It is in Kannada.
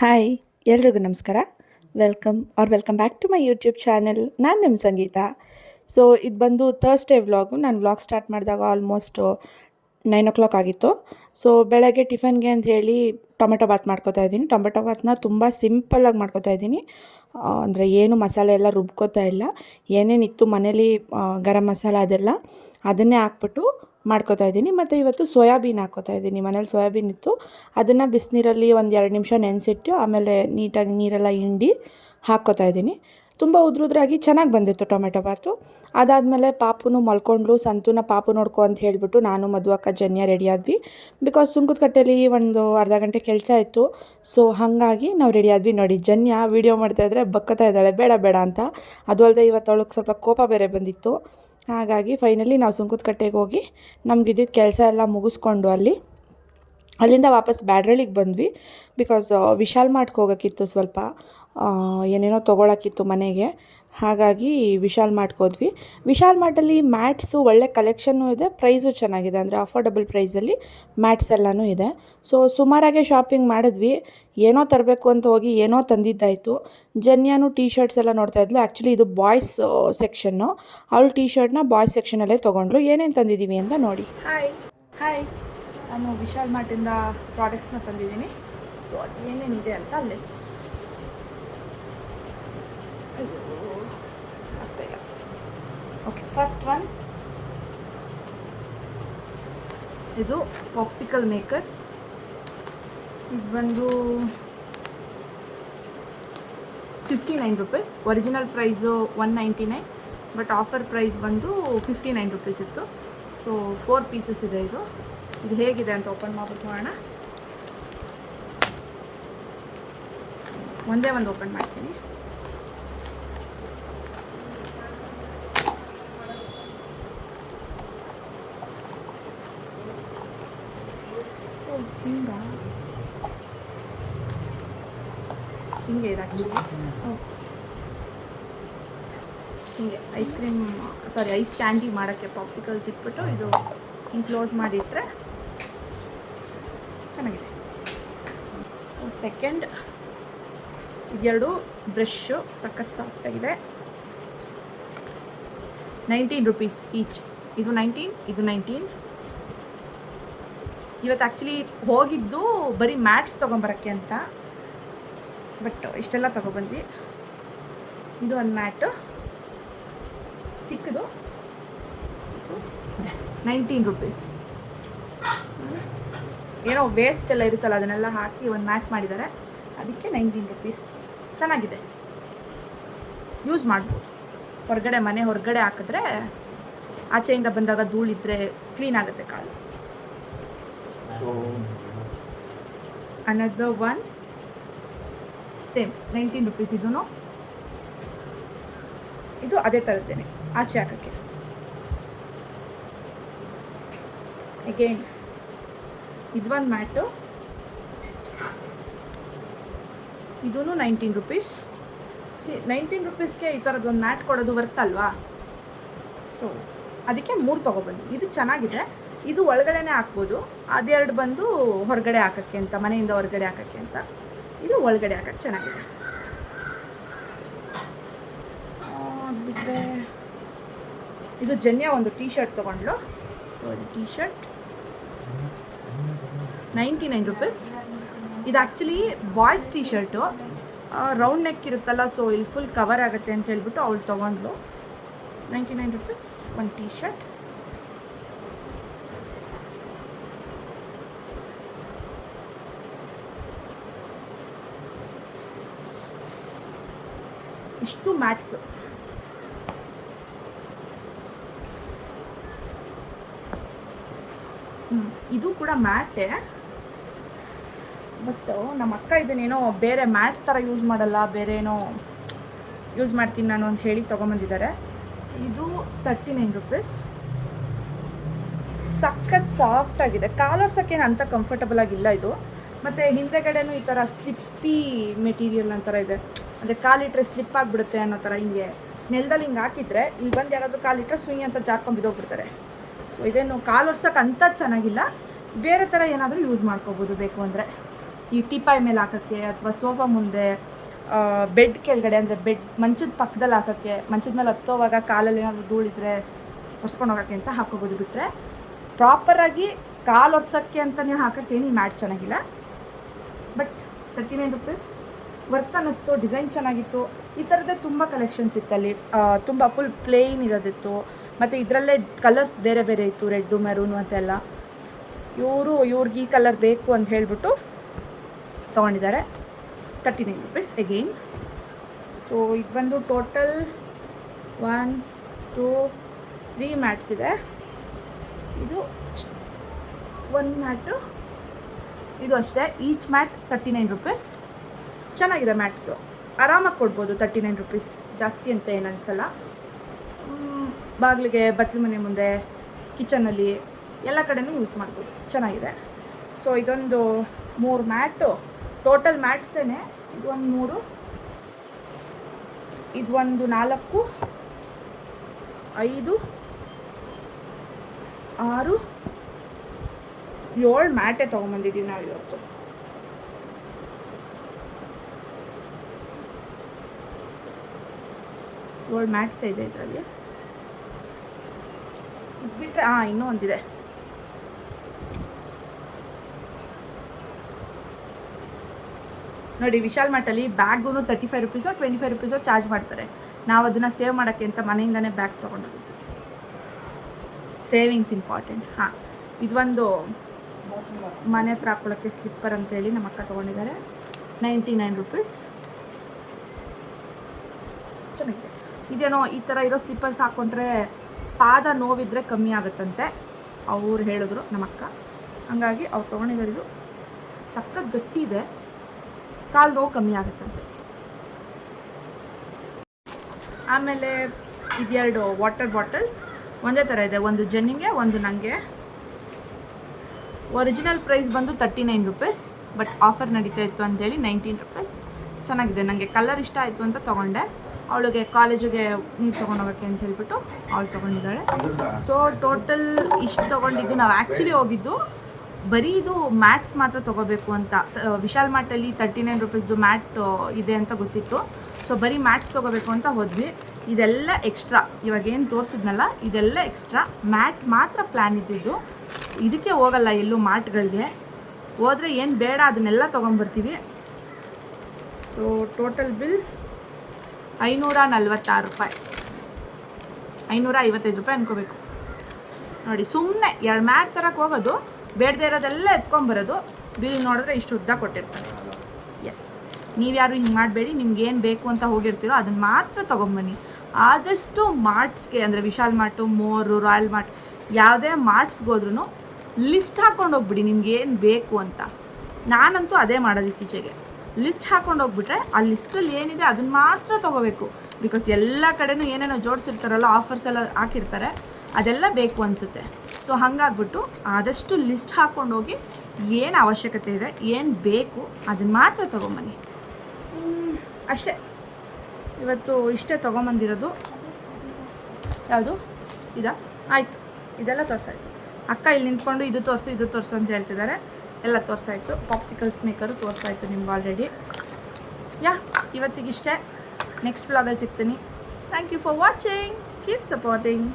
ಹಾಯ್ ಎಲ್ರಿಗೂ ನಮಸ್ಕಾರ. Welcome or welcome back to my YouTube channel ನಾನು ನಿಮ್ಮ ಸಂಗೀತ. ಸೊ ಇದು ಬಂದು ಥರ್ಸ್ಡೇ ವ್ಲಾಗು ನಾನು ವ್ಲಾಗ್ ಸ್ಟಾರ್ಟ್ ಮಾಡಿದಾಗ ಆಲ್ಮೋಸ್ಟು ನೈನ್ ಓ ಕ್ಲಾಕ್ ಆಗಿತ್ತು. ಸೊ ಬೆಳಗ್ಗೆ ಟಿಫನ್ಗೆ ಅಂತ ಹೇಳಿ ಟೊಮೆಟೊ ಬಾತ್ ಮಾಡ್ಕೋತಾ ಇದ್ದೀನಿ. ಟೊಮೆಟೊ ಬಾತ್ನ ತುಂಬ ಸಿಂಪಲ್ಲಾಗಿ ಮಾಡ್ಕೊತಾ ಇದ್ದೀನಿ. ಅಂದರೆ ಏನು ಮಸಾಲೆ ಎಲ್ಲ ರುಬ್ಕೋತಾ ಇಲ್ಲ. ಏನೇನಿತ್ತು ಮನೇಲಿ ಗರಂ ಮಸಾಲ ಅದೆಲ್ಲ, ಅದನ್ನೇ ಹಾಕ್ಬಿಟ್ಟು ಮಾಡ್ಕೊತಾ ಇದ್ದೀನಿ. ಮತ್ತು ಇವತ್ತು ಸೋಯಾಬೀನ್ ಹಾಕೋತಾ ಇದ್ದೀನಿ. ಮನೇಲಿ ಸೋಯಾಬೀನ್ ಇತ್ತು. ಅದನ್ನು ಬಿಸಿನೀರಲ್ಲಿ ಒಂದು ಎರಡು ನಿಮಿಷ ನೆನೆಸಿಟ್ಟು, ಆಮೇಲೆ ನೀಟಾಗಿ ನೀರೆಲ್ಲ ಹಿಂಡಿ ಹಾಕ್ಕೋತಾ ಇದ್ದೀನಿ. ತುಂಬ ಉದ್ರುದ್ರಾಗಿ ಚೆನ್ನಾಗಿ ಬಂದಿತ್ತು ಟೊಮೆಟೊ ಬಾತು ಅದಾದಮೇಲೆ ಪಾಪುನು ಮಲ್ಕೊಂಡ್ಲು. ಸಂತೂನ ಪಾಪು ನೋಡ್ಕೊ ಅಂತ ಹೇಳಿಬಿಟ್ಟು ನಾನು, ಮಧು ಅಕ್ಕ, ಜನ್ಯ ರೆಡಿ ಆದ್ವಿ. ಬಿಕಾಸ್ ಸುಂಕದಕಟ್ಟೆಲಿ ಒಂದು ಅರ್ಧ ಗಂಟೆ ಕೆಲಸ ಇತ್ತು. ಸೊ ಹಾಗಾಗಿ ನಾವು ರೆಡಿ ಆದ್ವಿ ನೋಡಿ. ಜನ್ಯ ವೀಡಿಯೋ ಮಾಡ್ತಾಯಿದ್ರೆ ಬಕ್ಕತಾ ಇದ್ದಾಳೆ. ಬೇಡ ಬೇಡ ಅಂತ. ಅದು ಅಲ್ಲದೆ ಇವತ್ತು ಅವಳಿಗೆ ಸ್ವಲ್ಪ ಕೋಪ ಬೇರೆ ಬಂದಿತ್ತು. ಹಾಗಾಗಿ ಫೈನಲಿ ನಾವು ಸುಂಕದ ಕಟ್ಟೆಗೆ ಹೋಗಿ ನಮಗಿದ್ದಿದ್ದ ಕೆಲಸ ಎಲ್ಲ ಮುಗಿಸ್ಕೊಂಡು ಅಲ್ಲಿ, ಅಲ್ಲಿಂದ ವಾಪಸ್ ಬ್ಯಾಡ್ರಳ್ಳಿಗೆ ಬಂದ್ವಿ. ಬಿಕಾಸ್ ವಿಶಾಲ್ ಮಾರ್ಟ್ಗೆ ಹೋಗೋಕ್ಕಿತ್ತು ಸ್ವಲ್ಪ ಏನೇನೋ ತೊಗೊಳಕ್ಕಿತ್ತು ಮನೆಗೆ. ಹಾಗಾಗಿ ವಿಶಾಲ್ ಮಾರ್ಟ್ಗೆ ಹೋದ್ವಿ. ವಿಶಾಲ್ ಮಾರ್ಟಲ್ಲಿ ಮ್ಯಾಟ್ಸು ಒಳ್ಳೆ ಕಲೆಕ್ಷನ್ನು ಇದೆ ಪ್ರೈಸು ಚೆನ್ನಾಗಿದೆ. ಅಂದರೆ ಅಫೋರ್ಡಬಲ್ ಪ್ರೈಸಲ್ಲಿ ಮ್ಯಾಟ್ಸ್ ಎಲ್ಲನೂ ಇದೆ. ಸೊ ಸುಮಾರಾಗೆ ಶಾಪಿಂಗ್ ಮಾಡಿದ್ವಿ. ಏನೋ ತರಬೇಕು ಅಂತ ಹೋಗಿ ಏನೋ ತಂದಿದ್ದಾಯಿತು. ಜನ್ಯಾನು ಟೀ ಶರ್ಟ್ಸ್ ಎಲ್ಲ ನೋಡ್ತಾ ಇದ್ಲು. ಆ್ಯಕ್ಚುಲಿ ಇದು ಬಾಯ್ಸ್ ಸೆಕ್ಷನ್ನು ಅವಳು ಟೀ ಶರ್ಟ್ನ ಬಾಯ್ಸ್ ಸೆಕ್ಷನಲ್ಲೇ ತೊಗೊಂಡ್ಲು ಏನೇನು ತಂದಿದ್ದೀವಿ ಅಂತ ನೋಡಿ. ಹಾಯ್ ಹಾಯ್ ನಾನು ವಿಶಾಲ್ ಮಾರ್ಟಿಂದ ಪ್ರಾಡಕ್ಟ್ಸ್ನ ತಂದಿದ್ದೀನಿ. ಸೊ ಅದು ಏನೇನಿದೆ ಅಂತ ಲೆಟ್ಸ್ ಫಸ್ಟ್ ಒನ್ ಇದು ಪಾಪ್ಸಿಕಲ್ ಮೇಕರ್ ಇದು ಬಂದು fifty nine rupees original price one ninety nine but offer price ಬಂದು ಫಿಫ್ಟಿ ನೈನ್ ರುಪೀಸ್ ಇತ್ತು. ಸೊ ಫೋರ್ ಪೀಸಸ್ ಇದೆ ಇದು. ಇದು ಹೇಗಿದೆ ಅಂತ ಓಪನ್ ಮಾಡ್ಬಿಟ್ಟು ಮಾಡೋಣ ಒಂದೇ ಒಂದು ಓಪನ್ ಮಾಡ್ತೀನಿ ಓ, ಹಿಂಗಾ? ಹಿಂಗೆ ಇದೆ ಆ್ಯಕ್ಚುಲಿ ಹಿಂಗೆ ice cream sorry ice candy ಮಾಡೋಕ್ಕೆ ಪಾಪ್ಸಿಕಲ್ಸ್ ಇಟ್ಬಿಟ್ಟು ಇದು ಹಿಂಗೆ ಕ್ಲೋಸ್ ಮಾಡಿಟ್ರೆ ಚೆನ್ನಾಗಿದೆ. ಸೊ ಸೆಕೆಂಡ್ ಇದೆರಡು ಬ್ರಷ್ಷು ಸಖತ್ ಸಾಫ್ಟಾಗಿದೆ ನೈನ್ಟೀನ್ ರುಪೀಸ್ ಈಚ್ ಇದು ನೈನ್ಟೀನ್ ಇದು ನೈನ್ಟೀನ್ ಇವತ್ತು ಆ್ಯಕ್ಚುಲಿ ಹೋಗಿದ್ದು ಬರೀ ಮ್ಯಾಟ್ಸ್ ತೊಗೊಂಬರೋಕ್ಕೆ ಅಂತ. ಬಟ್ ಇಷ್ಟೆಲ್ಲ ತೊಗೊಬಂದ್ವಿ. ಇದು ಒಂದು ಮ್ಯಾಟು ಚಿಕ್ಕದು. ನೈನ್ಟೀನ್ ರುಪೀಸ್ ಏನೋ ವೇಸ್ಟ್ ಎಲ್ಲ ಇರುತ್ತಲ್ಲ, ಅದನ್ನೆಲ್ಲ ಹಾಕಿ ಒಂದು ಮ್ಯಾಟ್ ಮಾಡಿದ್ದಾರೆ. ಅದಕ್ಕೆ ನೈನ್ಟೀನ್ ರುಪೀಸ್ ಚೆನ್ನಾಗಿದೆ. ಯೂಸ್ ಮಾಡ್ಬೋದು. ಹೊರಗಡೆ ಮನೆ ಹೊರಗಡೆ ಹಾಕಿದ್ರೆ ಆಚೆಯಿಂದ ಬಂದಾಗ ಧೂಳಿದ್ರೆ ಕ್ಲೀನ್ ಆಗುತ್ತೆ ಕಾಲು another one same nineteen rupees ಇದೂ ಇದು ಅದೇ ತರುತ್ತೇನೆ ಆಚೆ ಹಾಕೋಕ್ಕೆ. ಅಗೇನ್ ಇದೊಂದು ಮ್ಯಾಟು. ಇದೂ ನೈನ್ಟೀನ್ ರುಪೀಸ್ ನೈನ್ಟೀನ್ ರುಪೀಸ್ಗೆ ಈ ಥರದ್ದು ಒಂದು ಮ್ಯಾಟ್ ಕೊಡೋದು ವರ್ತ್ ಅಲ್ವಾ? ಸೊ ಅದಕ್ಕೆ ಮೂರು ತೊಗೊಬಂದು ಇದು ಚೆನ್ನಾಗಿದೆ. ಇದು ಒಳಗಡೆನೇ ಹಾಕ್ಬೋದು. ಅದೆರಡು ಬಂದು ಹೊರಗಡೆ ಹಾಕೋಕ್ಕೆ ಅಂತ, ಮನೆಯಿಂದ ಹೊರಗಡೆ ಹಾಕೋಕ್ಕೆ ಅಂತ. ಇದು ಒಳಗಡೆ ಹಾಕೋಕ್ಕೆ ಚೆನ್ನಾಗಿದೆ. ಅದ್ಬಿಟ್ರೆ ಇದು ಜನ್ಯ ಒಂದು ಟೀ ಶರ್ಟ್ ತೊಗೊಂಡ್ಲು ಸೊ ಇದು T shirt ninety nine rupees ಇದು actually boys T-shirt round neck ಇರುತ್ತಲ್ಲ ಸೊ ಇಲ್ಲಿ ಫುಲ್ ಕವರ್ ಆಗುತ್ತೆ ಅಂತ ಹೇಳ್ಬಿಟ್ಟು ಅವಳು ತೊಗೊಂಡ್ಲು ನೈಂಟಿ ನೈನ್ ರುಪೀಸ್ ಒಂದು ಟೀ ಶರ್ಟ್ ಇಷ್ಟು ಮ್ಯಾಟ್ಸ್. ಇದು ಕೂಡ ಮ್ಯಾಟೆ. ಬಟ್, ನಮ್ಮ ಅಕ್ಕ ಇದನ್ನೇನೋ ಬೇರೆ ಮ್ಯಾಟ್ ಥರ ಯೂಸ್ ಮಾಡಲ್ಲ ಬೇರೆ ಏನೋ ಯೂಸ್ ಮಾಡ್ತೀನಿ ನಾನು ಅಂತ ಹೇಳಿ ತೊಗೊಂಬಂದಿದ್ದಾರೆ. ಇದು ತರ್ಟಿ ನೈನ್ ರುಪೀಸ್ ಸಖತ್ ಸಾಫ್ಟ್ ಆಗಿದೆ. ಕಾಲರ್ಸಕ್ಕೇನು ಅಂತ ಕಂಫರ್ಟಬಲ್ ಆಗಿಲ್ಲ ಇದು. ಮತ್ತು ಹಿಂದೆಗಡೆನೂ ಈ ಥರ ಸ್ಲಿಪ್ಪಿ ಮೆಟೀರಿಯಲ್ ಅಂತರ ಇದೆ. ಅಂದರೆ ಕಾಲಿಟ್ರೆ ಸ್ಲಿಪ್ ಆಗಿಬಿಡುತ್ತೆ ಅನ್ನೋ ಥರ ಹಿಂಗೆ ನೆಲದಲ್ಲಿ ಹಿಂಗೆ ಹಾಕಿದ್ರೆ ಇಲ್ಲಿ ಬಂದು ಯಾರಾದರೂ ಕಾಲಿಟ್ರೆ ಸುಯಿ ಅಂತ ಜಾರ್ಕೊಂಡು ಬಿದ್ದೋಗ್ಬಿಡ್ತಾರೆ. ಸೊ ಇದೇನು ಕಾಲು ಒರ್ಸಕ್ಕೆ ಅಂತ ಚೆನ್ನಾಗಿಲ್ಲ. ಬೇರೆ ಥರ ಏನಾದರೂ ಯೂಸ್ ಮಾಡ್ಕೋಬೋದು ಬೇಕು ಅಂದರೆ. ಈ ಟೀಪಾಯ್ ಮೇಲೆ ಹಾಕೋಕ್ಕೆ ಅಥವಾ ಸೋಫಾ ಮುಂದೆ ಬೆಡ್ ಕೆಳಗಡೆ ಅಂದರೆ ಬೆಡ್ ಮಂಚದ ಪಕ್ಕದಲ್ಲಿ ಹಾಕೋಕ್ಕೆ, ಮಂಚದ ಮೇಲೆ ಹತ್ತೋವಾಗ ಕಾಲಲ್ಲಿ ಏನಾದರೂ ಧೂಳಿದ್ರೆ ಒರ್ಸ್ಕೊಂಡು ಹೋಗೋಕ್ಕೆ ಅಂತ ಹಾಕೋಬೋದು ಬಿಟ್ಟರೆ ಪ್ರಾಪರಾಗಿ ಕಾಲು ಒರ್ಸೋಕ್ಕೆ ಅಂತಲೇ ಹಾಕೋಕ್ಕೆ ಏನು ಮ್ಯಾಟ್ ಚೆನ್ನಾಗಿಲ್ಲ. But thirty nine rupees worth ಅನ್ನಿಸ್ತು, ಡಿಸೈನ್ ಚೆನ್ನಾಗಿತ್ತು. ಈ ಥರದ್ದೇ ತುಂಬ ಕಲೆಕ್ಷನ್ಸ್ ಇತ್ತಲ್ಲಿ ತುಂಬ ಫುಲ್ ಪ್ಲೇನ್ ಇರೋದಿತ್ತು. ಮತ್ತು ಇದರಲ್ಲೇ ಕಲರ್ಸ್ ಬೇರೆ ಬೇರೆ ಇತ್ತು ರೆಡ್ಡು ಮೆರೂನು ಅಂತೆಲ್ಲ. ಇವರು, ಇವ್ರಿಗೆ ಈ ಕಲರ್ ಬೇಕು ಅಂತ ಹೇಳಿಬಿಟ್ಟು ತೊಗೊಂಡಿದ್ದಾರೆ. Thirty nine rupees again so ಇದು ಬಂದು total one two three mats ಇದೆ. ಇದು ಒಂದು ಮ್ಯಾಟು. ಇದು ಅಷ್ಟೇ. Each mat thirty nine rupees ಚೆನ್ನಾಗಿದೆ ಮ್ಯಾಟ್ಸು. ಆರಾಮಾಗಿ ಕೊಡ್ಬೋದು ತರ್ಟಿ ನೈನ್ ರುಪೀಸ್ ಜಾಸ್ತಿ ಅಂತ ಏನು ಅನಿಸಲ್ಲ. ಬಾಗಿಲಿಗೆ ಬತ್ಲ ಮನೆ ಮುಂದೆ ಕಿಚನಲ್ಲಿ ಎಲ್ಲ ಕಡೆನೂ ಯೂಸ್ ಮಾಡ್ಬೋದು. ಚೆನ್ನಾಗಿದೆ. ಸೊ ಇದೊಂದು ಮೂರು ಮ್ಯಾಟು. ಟೋಟಲ್ ಮ್ಯಾಟ್ಸೇನೆ ಇದು ಒಂದು ಮೂರು, ಇದು ಒಂದು ನಾಲ್ಕು, ಐದು, ಆರು, ಏಳು ಮ್ಯಾಟೇ ತೊಗೊಂಬಂದಿದ್ದೀವಿ ನಾವು ಇವತ್ತು ಏಳು ಮ್ಯಾಟ್ಸ್ ಇದೆ ಇದರಲ್ಲಿ. ಬಿಟ್ಟರೆ ಹಾಂ ಇನ್ನೂ ಒಂದಿದೆ. ನೋಡಿ, ವಿಶಾಲ್ ಮಾರ್ಟಲ್ಲಿ ಬ್ಯಾಗ್ಗೂ ತರ್ಟಿ ಫೈವ್ ರುಪೀಸೋ ಟ್ವೆಂಟಿ ಫೈವ್ ರುಪೀಸೋ ಚಾರ್ಜ್ ಮಾಡ್ತಾರೆ. ನಾವು ಅದನ್ನು ಸೇವ್ ಮಾಡೋಕ್ಕೆ ಅಂತ ಮನೆಯಿಂದನೇ ಬ್ಯಾಗ್ ತೊಗೊಂಡಿದ್ದೀವಿ ಸೇವಿಂಗ್ಸ್ ಇಂಪಾರ್ಟೆಂಟ್ ಹಾಂ ಇದೊಂದು ಮನೆ ಹತ್ರ ಹಾಕ್ಕೊಳ್ಳೋಕ್ಕೆ ಸ್ಲಿಪ್ಪರ್ ಅಂತೇಳಿ ನಮ್ಮ ಅಕ್ಕ ತೊಗೊಂಡಿದ್ದಾರೆ. ನೈಂಟಿ ನೈನ್ ರುಪೀಸ್ ಚೆನ್ನಾಗಿದೆ. ಇದೇನೋ ಈ ಥರ ಇರೋ ಸ್ಲಿಪ್ಪರ್ಸ್ ಹಾಕ್ಕೊಂಡ್ರೆ ಪಾದ ನೋವಿದ್ರೆ ಕಮ್ಮಿ ಆಗುತ್ತಂತೆ. ಅವ್ರು ಹೇಳಿದ್ರು, ನಮ್ಮಕ್ಕ. ಹಂಗಾಗಿ ಅವ್ರು ತೊಗೊಂಡಿದ್ದು ಸಖತ್ ಗಟ್ಟಿ ಇದೆ. ಕಾಲು ನೋವು ಕಮ್ಮಿ ಆಗುತ್ತಂತೆ. ಆಮೇಲೆ ಇದೆರಡು ವಾಟರ್ ಬಾಟಲ್ಸ್ ಒಂದೇ ಥರ ಇದೆ. ಒಂದು ಜನ್ನಿಗೆ, ಒಂದು ನನಗೆ ಒರಿಜಿನಲ್ ಪ್ರೈಸ್ ಬಂದು thirty nine rupees but offer ನಡೀತಾ ಇತ್ತು ಅಂತೇಳಿ ನೈನ್ಟೀನ್ ರುಪೀಸ್ ಚೆನ್ನಾಗಿದೆ. ನನಗೆ ಕಲರ್ ಇಷ್ಟ ಆಯಿತು ಅಂತ ತೊಗೊಂಡೆ. ಅವಳಿಗೆ ಕಾಲೇಜಿಗೆ ನೀರು ತೊಗೊಂಡೋಗಕ್ಕೆ ಅಂತ ಹೇಳ್ಬಿಟ್ಟು ಅವಳು ತೊಗೊಂಡಿದ್ದಾಳೆ. ಸೊ ಟೋಟಲ್ ಇಷ್ಟು ತೊಗೊಂಡಿದ್ದು ನಾವು ಆ್ಯಕ್ಚುಲಿ ಹೋಗಿದ್ದು ಬರೀ ಇದು ಮ್ಯಾಟ್ಸ್ ಮಾತ್ರ ತೊಗೋಬೇಕು ಅಂತ. ವಿಶಾಲ್ ಮಾರ್ಟಲ್ಲಿ ತರ್ಟಿ ನೈನ್ ರುಪೀಸ್ದು ಮ್ಯಾಟ್ ಇದೆ ಅಂತ ಗೊತ್ತಿತ್ತು. ಸೊ ಬರೀ ಮ್ಯಾಟ್ಸ್ ತೊಗೋಬೇಕು ಅಂತ ಹೋದ್ವಿ. ಇದೆಲ್ಲ ಎಕ್ಸ್ಟ್ರಾ ಇವಾಗ ಏನು ತೋರಿಸಿದ್ನಲ್ಲ, ಇದೆಲ್ಲ ಎಕ್ಸ್ಟ್ರಾ ಮ್ಯಾಟ್ ಮಾತ್ರ ಪ್ಲ್ಯಾನ್ ಇದ್ದಿದ್ದು. ಇದಕ್ಕೆ ಹೋಗಲ್ಲ ಎಲ್ಲೂ ಮಾರ್ಟ್ಗಳಿಗೆ. ಹೋದರೆ ಏನು ಬೇಡ ಅದನ್ನೆಲ್ಲ ತೊಗೊಂಬರ್ತೀವಿ ಸೊ ಟೋಟಲ್ ಬಿಲ್ ಐನೂರ ನಲ್ವತ್ತಾರು ರೂಪಾಯಿ. ಐನೂರ ಐವತ್ತೈದು ರೂಪಾಯಿ ಅನ್ಕೋಬೇಕು. ನೋಡಿ ಸುಮ್ಮನೆ ಎರಡು ಮ್ಯಾಟ್ ತರಕ್ಕೆ ಹೋಗೋದು, ಬೇಡದೇ ಇರೋದೆಲ್ಲ ಎತ್ಕೊಂಬರೋದು ಬಿಲ್ ನೋಡಿದ್ರೆ ಇಷ್ಟು ಉದ್ದ ಕೊಟ್ಟಿರ್ತಾರೆ ಎಸ್ ನೀವ್ಯಾರು ಹಿಂಗೆ ಮಾಡಬೇಡಿ ನಿಮ್ಗೆ ಏನು ಬೇಕು ಅಂತ ಹೋಗಿರ್ತೀರೋ ಅದನ್ನು ಮಾತ್ರ ತೊಗೊಂಬನ್ನಿ. ಆದಷ್ಟು ಮಾರ್ಟ್ಸ್ಗೆ, ಅಂದರೆ Vishal mart, More, Royal Mart, ಯಾವುದೇ ಮಾರ್ಟ್ಸ್ಗೆ ಹೋದ್ರೂ ಲಿಸ್ಟ್ ಹಾಕ್ಕೊಂಡು ಹೋಗ್ಬಿಡಿ ನಿಮ್ಗೆ ಏನು ಬೇಕು ಅಂತ. ನಾನಂತೂ ಅದೇ ಮಾಡೋದು ಇತ್ತೀಚೆಗೆ. ಲಿಸ್ಟ್ ಹಾಕೊಂಡು ಹೋಗ್ಬಿಟ್ರೆ ಆ ಲಿಸ್ಟಲ್ಲಿ ಏನಿದೆ ಅದನ್ನ ಮಾತ್ರ ತೊಗೋಬೇಕು. ಬಿಕಾಸ್ ಎಲ್ಲ ಕಡೆನೂ ಏನೇನೋ ಜೋಡಿಸಿರ್ತಾರಲ್ಲ ಆಫರ್ಸ್ ಎಲ್ಲ ಹಾಕಿರ್ತಾರೆ, ಅದೆಲ್ಲ ಬೇಕು ಅನಿಸುತ್ತೆ. ಸೊ ಹಾಗಾಗ್ಬಿಟ್ಟು ಆದಷ್ಟು ಲಿಸ್ಟ್ ಹಾಕ್ಕೊಂಡು ಹೋಗಿ ಏನು ಅವಶ್ಯಕತೆ ಇದೆ, ಏನು ಬೇಕು ಅದನ್ನ ಮಾತ್ರ ತೊಗೊಂಬನ್ನಿ. ಅಷ್ಟೇ. ಇವತ್ತು ಇಷ್ಟೇ ತೊಗೊಂಬಂದಿರೋದು. ಯಾವುದು? ಇದಾ? ಆಯಿತು. ಇದೆಲ್ಲ ತೋರಿಸಾಯಿತು. ಅಕ್ಕ ಇಲ್ಲಿ ನಿಂತ್ಕೊಂಡು ಇದು ತೋರಿಸು ಇದು ತೋರಿಸು ಅಂತ ಹೇಳ್ತಿದ್ದಾರೆ. ಎಲ್ಲ ತೋರಿಸಾಯಿತು. ಪಾಪ್ಸಿಕಲ್ಸ್ ಮೇಕರು ತೋರ್ಸಾಯಿತು ನಿಮ್ಗೆ ಆಲ್ರೆಡಿ ಯಾ, ಇವತ್ತಿಗಿಷ್ಟೇ. ನೆಕ್ಸ್ಟ್ ವ್ಲಾಗಲ್ಲಿ ಸಿಗ್ತೀನಿ. Thank you for watching keep supporting